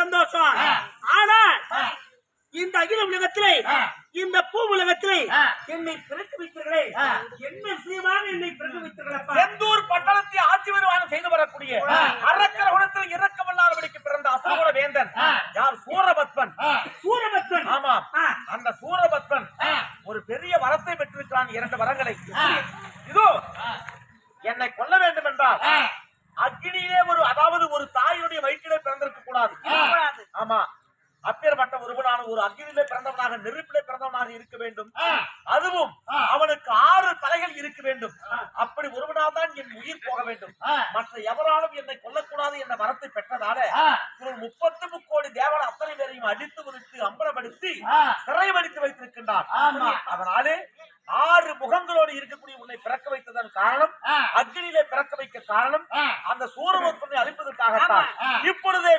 சந்தோஷம். ஆனா இந்த அகில உலகத்திலே இந்த பூ உலகத்திலே என்னை பிறக்க வைத்தீர்களே என்ன விஷயமாக என்னை பிறக்க வைத்தீர்களப்பா செந்தூர் பட்டணத்தை ஆட்சி வருவானம் செய்து வரக்கூடிய அரக்கர குணத்தில் இரக்கமில்லாதபடிக்கு பிறந்த அசுரகுல வேந்தன். யார்? சூரபத்மன். சூரபத்மன். ஆமா. அந்த சூரபத்மன் ஒரு பெரிய வரத்தை பெற்றிருக்கிறான் இரண்டு வரங்களை. இதோ என்னை கொல்ல வேண்டும் என்றால் அக்னியிலே ஒரு அதாவது ஒரு ஆமா அப்பேற்பட்ட ஒருவனான ஒரு அக்னியிலே பிறந்தவனாக நெருப்பிலே பிறந்தவனாக இருக்க வேண்டும். அதுவும் அவனுக்கு ஆறு தலைகள் இருக்க வேண்டும். அப்படி ஒருவனால் தான் என் உயிர் போக வேண்டும். மற்ற எவராலும் என்னை கொல்லக்கூடாது என்ற வரத்தை பெற்றதால ஒரு முப்பத்து முக்கோடி தேவன் அத்தனை பேரையும் அடித்து உதித்து அம்பலப்படுத்தி சிறைவடித்து வைத்திருக்கின்றார். அதனாலே ஆறு முகங்களோடு இருக்கக்கூடிய உன்னை பிறக்க வைத்ததன் காரணம் அக்னியிலே பிறக்க வைக்க காரணம் அந்த சூரபத்மனை அழிப்பதற்காகத்தான். இப்பொழுதே